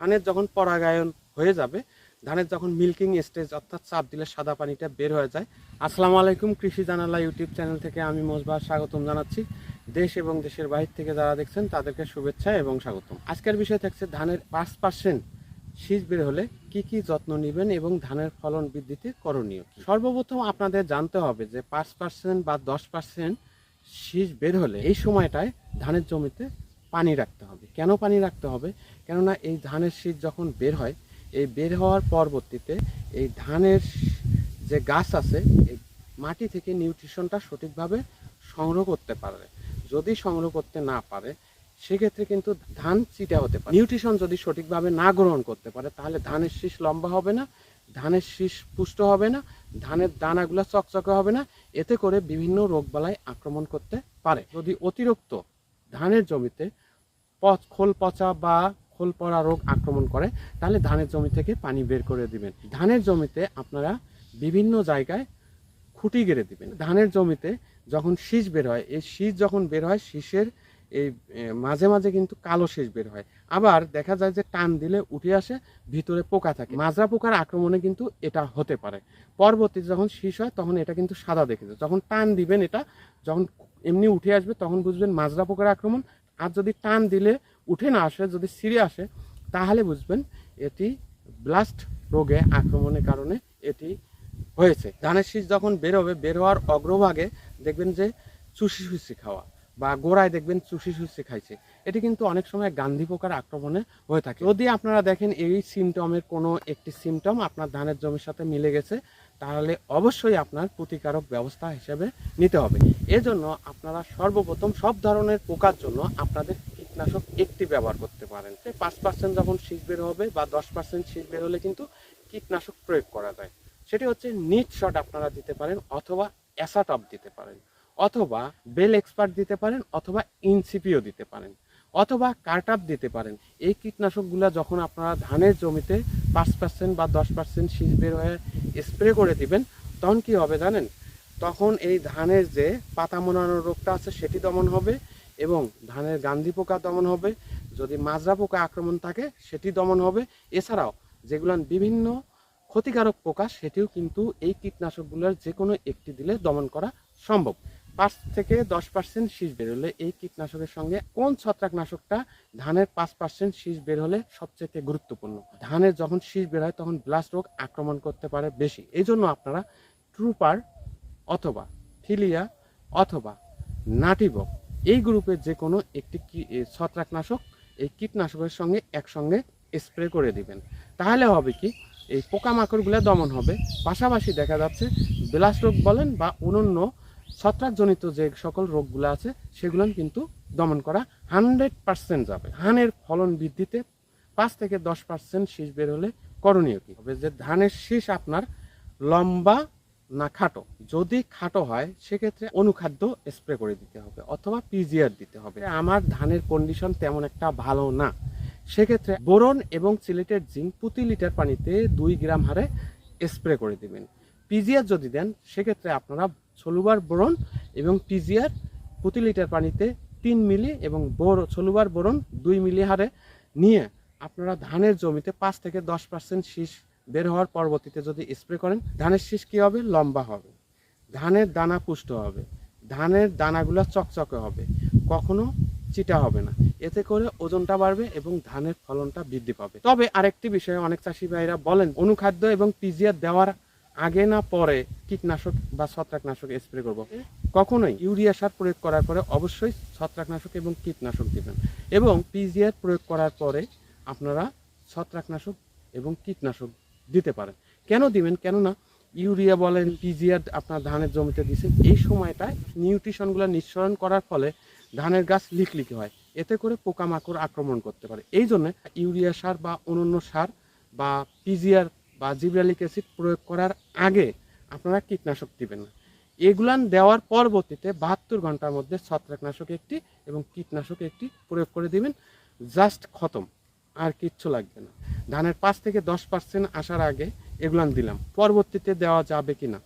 ধানের যখন পরাগায়ন হয়ে যাবে, ধানের যখন মিল্কিং স্টেজ অর্থাৎ চাপ দিলে সাদা পানিটা বের হয়ে যায়। আসসালামু আলাইকুম, কৃষি জানালা ইউটিউব চ্যানেল থেকে আমি মোজবার স্বাগতম জানাচ্ছি। দেশ এবং দেশের বাইরে থেকে যারা দেখছেন, তাদেরকে শুভেচ্ছা এবং স্বাগতম। আজকের বিষয় থাকছে ধানের পাঁচ পার্সেন্ট শীষ বের হলে কি কি যত্ন নেবেন এবং ধানের ফলন বৃদ্ধিতে করণীয় সর্বপ্রথম আপনাদের জানতে হবে যে পাঁচ পার্সেন্ট বা দশ পার্সেন্ট শীষ বের হলে এই সময়টায় ধানের জমিতে পানি রাখতে হবে। কেন পানি রাখতে হবে? কেননা এই ধানের শীষ যখন বের হয়, এই বের হওয়ার পরবর্তীতে এই ধানের যে গাছ আছে, এই মাটি থেকে নিউট্রিশনটা সঠিকভাবে সংগ্রহ করতে পারে। যদি সংগ্রহ করতে না পারে, সেক্ষেত্রে কিন্তু ধান চিটা হতে পারে। নিউট্রিশন যদি সঠিকভাবে না গ্রহণ করতে পারে, তাহলে ধানের শীষ লম্বা হবে না, ধানের শীষ পুষ্ট হবে না, ধানের দানাগুলো চকচকে হবে না, এতে করে বিভিন্ন রোগবালাই আক্রমণ করতে পারে। যদি অতিরিক্ত ধানের জমিতে পচ খোল পচা বা খোল পড়া রোগ আক্রমণ করে, তাহলে ধানের জমি থেকে পানি বের করে দিবেন। ধানের জমিতে আপনারা বিভিন্ন জায়গায় খুঁটি গেড়ে দিবেন। ধানের জমিতে যখন শীষ বের হয়, এই শীষ যখন বের হয়, শীষের এই মাঝে মাঝে কিন্তু কালো শীষ বের হয়। আবার দেখা যায় যে টান দিলে উঠে আসে, ভিতরে পোকা থাকে। মাজরা পোকার আক্রমণে কিন্তু এটা হতে পারে। পরবর্তীতে যখন শীষ হয়, তখন এটা কিন্তু সাদা দেখে যায়। যখন টান দিবেন এটা, যখন এমনি উঠে আসবে, তখন বুঝবেন মাজরা পোকার আক্রমণ। আর যদি টান দিলে উঠে না আসে, যদি ছিঁড়ে আসে, তাহলে বুঝবেন এটি ব্লাস্ট রোগে আক্রমণের কারণে এটি হয়েছে। ধানের শীষ যখন বেরোবে বের হওয়ার অগ্রভাগে দেখবেন যে চুষি সুসি খাওয়া। বা গোড়ায় দেখবেন চুষি সুসি খাইছে। এটি কিন্তু অনেক সময় গান্ধী পোকার আক্রমণে হয়ে থাকে। যদি আপনারা দেখেন এই সিমটমের কোনো একটি সিমটম আপনার ধানের জমির সাথে মিলে গেছে, তাহলে অবশ্যই আপনার প্রতিকারক ব্যবস্থা হিসেবে নিতে হবে। এজন্য আপনারা সর্বপ্রথম সব ধরনের পোকার জন্য আপনাদের কীটনাশক একটি ব্যবহার করতে পারেন। পাঁচ পার্সেন্ট যখন শীষ বের হবে বা দশ পার্সেন্ট শীষ বের হলে কিন্তু কীটনাশক প্রয়োগ করা যায়। সেটি হচ্ছে নিট শট আপনারা দিতে পারেন অথবা অ্যাসাটপ দিতে পারেন। অথবা বেল এক্সপার্ট দিতে পারেন অথবা ইনসিপিও দিতে পারেন, অথবা কার্টাপ দিতে পারেন। এই কীটনাশকগুলো যখন আপনারা ধানের জমিতে পাঁচ পার্সেন্ট বা দশ পার্সেন্ট শীষ বের হয়ে স্প্রে করে দিবেন, তখন কি হবে জানেন? তখন এই ধানের যে পাতা মোড়ানোর রোগটা আছে সেটি দমন হবে এবং ধানের গান্ধী পোকা দমন হবে। যদি মাজরা পোকা আক্রমণ থাকে সেটি দমন হবে। এছাড়াও যেগুলো বিভিন্ন ক্ষতিকারক পোকা সেটিও কিন্তু এই কীটনাশকগুলোর যে কোনো একটি দিলে দমন করা সম্ভব। পাঁচ থেকে দশ পার্সেন্ট শীষ বের হলে এই কীটনাশকের সঙ্গে কোন ছত্রাকনাশকটা ধানের পাঁচ পার্সেন্ট শীষ বের হলে সবচেয়ে গুরুত্বপূর্ণ? ধানের যখন শীষ বের হয় তখন ব্লাস্ট রোগ আক্রমণ করতে পারে বেশি। এই জন্য আপনারা ট্রুপার অথবা ফিলিয়া অথবা নাটিবক এই গ্রুপের যে কোনো একটি ছত্রাকনাশক এই কীটনাশকের সঙ্গে একসঙ্গে স্প্রে করে দিবেন। তাহলে হবে কি, এই পোকামাকড়গুলো দমন হবে। পাশাপাশি দেখা যাচ্ছে বিলাস রোগ বলেন বা অন্যান্য ছত্রাকজনিত যে সকল রোগগুলো আছে, সেগুলো কিন্তু দমন করা হান্ড্রেড পার্সেন্ট যাবে। ধানের ফলন বৃদ্ধিতে পাঁচ থেকে দশ পার্সেন্ট শীষ বের হলে করণীয় কি হবে? যে ধানের শীষ আপনার লম্বা না খাটো। যদি খাটো হয়, সেক্ষেত্রে অনুখাদ্য স্প্রে করে দিতে হবে অথবা পিজিআর দিতে হবে। আমার ধানের কন্ডিশন তেমন একটা ভালো না। সেক্ষেত্রে বোরন এবং সিলেটের জিঙ্ক প্রতি লিটার পানিতে দুই গ্রাম হারে স্প্রে করে দিবেন। পিজিআর যদি দেন, সেক্ষেত্রে আপনারা সলুবার বোরন এবং পিজিআর প্রতি লিটার পানিতে তিন মিলি এবং বোর, সলুবার বোরন দুই মিলি হারে নিয়ে আপনারা ধানের জমিতে পাঁচ থেকে দশ পার্সেন্ট শীষ বের হওয়ার পরবর্তীতে যদি স্প্রে করেন, ধানের শীষ কী হবে? লম্বা হবে। ধানের দানা পুষ্ট হবে। ধানের দানাগুলো চকচকে হবে। কখনো চিটা হবে না। এতে করে ওজনটা বাড়বে এবং ধানের ফলনটা বৃদ্ধি পাবে। তবে আরেকটি বিষয়ে অনেক চাষি ভাইরা বলেন, অনুখাদ্য এবং পিজিআর দেওয়ার আগে না পরে কীটনাশক বা ছত্রাকনাশক স্প্রে করব। কখনোই ইউরিয়া সার প্রয়োগ করার পরে অবশ্যই ছত্রাকনাশক এবং কীটনাশক দিবেন। এবং পিজিআর প্রয়োগ করার পরে আপনারা ছত্রাকনাশক এবং কীটনাশক দিতে পারেন। কেন দিবেন? কেননা ইউরিয়া বলেন পিজিআর আপনার ধানের জমিতে দিচ্ছেন এই সময়টায় নিউট্রিশনগুলো নিঃসরণ করার ফলে ধানের গাছ লিকলিকি হয়। এতে করে পোকামাকড় আক্রমণ করতে পারে। এই জন্য ইউরিয়া সার বা অন্যান্য সার বা পিজিআর বা জিব্রালিক অ্যাসিড প্রয়োগ করার আগে আপনারা কীটনাশক দিবেন না। এগুলান দেওয়ার পরবর্তীতে বাহাত্তর ঘণ্টার মধ্যে ছত্রাকনাশক একটি এবং কীটনাশক একটি প্রয়োগ করে দিবেন। জাস্ট খতম, আর কিচ্ছু লাগবে না। ধানের পাঁচ থেকে দশ পার্সেন্ট আসার আগে এগুলান দিলাম। পরবর্তীতে দেওয়া যাবে কি না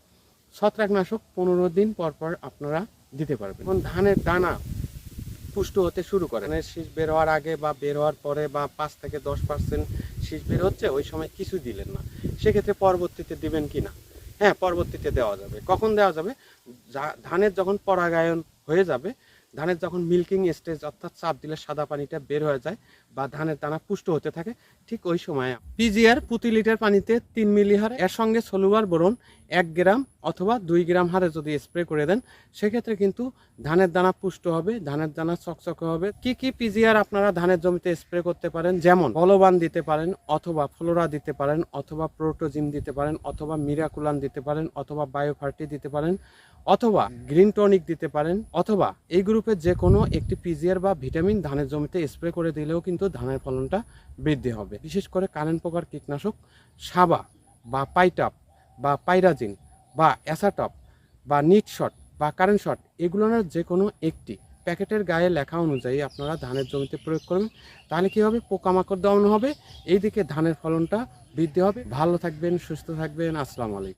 ছত্রাকনাশক পনেরো দিন পর পর আপনারা দিতে পারবেন। এখন ধানের দানা পুষ্ট হতে শুরু করে। ধানের শীষ বের হওয়ার আগে বা বের হওয়ার পরে বা পাঁচ থেকে দশ পার্সেন্ট শীষ বের হচ্ছে, ওই সময় কিছু দিলেন না। সেক্ষেত্রে পরবর্তীতে দিবেন কি না হ্যাঁ পরবর্তীতে দেওয়া যাবে। কখন দেওয়া যাবে? ধানের যখন পরাগায়ন হয়ে যাবে ধানের যখন মিল্কিং স্টেজ অর্থাৎ চাপ দিলে সাদা পানিটা বের হয়ে যায় বা ধানের দানা পুষ্ট হতে থাকে, ঠিক ওই সময়। পিজিআর প্রতি লিটার পানিতে তিন মিলি হারে এর সঙ্গে সলুয়ার বোরন এক গ্রাম অথবা দুই গ্রাম হারে যদি স্প্রে করে দেন, সেক্ষেত্রে কিন্তু ধানের দানা পুষ্ট হবে, ধানের দানা চকচকে হবে। কি কি পিজিআর আপনারা ধানের জমিতে স্প্রে করতে পারেন? যেমন বলবান দিতে পারেন, অথবা ফ্লোরা দিতে পারেন, অথবা প্রোটোজিম দিতে পারেন, অথবা মিরাকুলান দিতে পারেন, অথবা বায়োফার্টি দিতে পারেন। অথবা গ্রিন টনিক দিতে পারেন, অথবা এই গ্রুপের যে কোনো একটি পিজিআর বা ভিটামিন ধানের জমিতে স্প্রে করে দিলেও কিন্তু ধানের ফলনটা বৃদ্ধি হবে। বিশেষ করে কারেন্ট পোকার কীটনাশক, সাবা বা পাইটাপ বা পাইরাজিন বা অ্যাসাটপ বা নিট শট বা কারেন্ট শট এগুলোর যে কোনো একটি প্যাকেটের গায়ে লেখা অনুযায়ী আপনারা ধানের জমিতে প্রয়োগ করবেন। তাহলে কী হবে? পোকামাকড় দমন হবে, এইদিকে ধানের ফলনটা বৃদ্ধি হবে। ভালো থাকবেন, সুস্থ থাকবেন, আসসালামু আলাইকুম।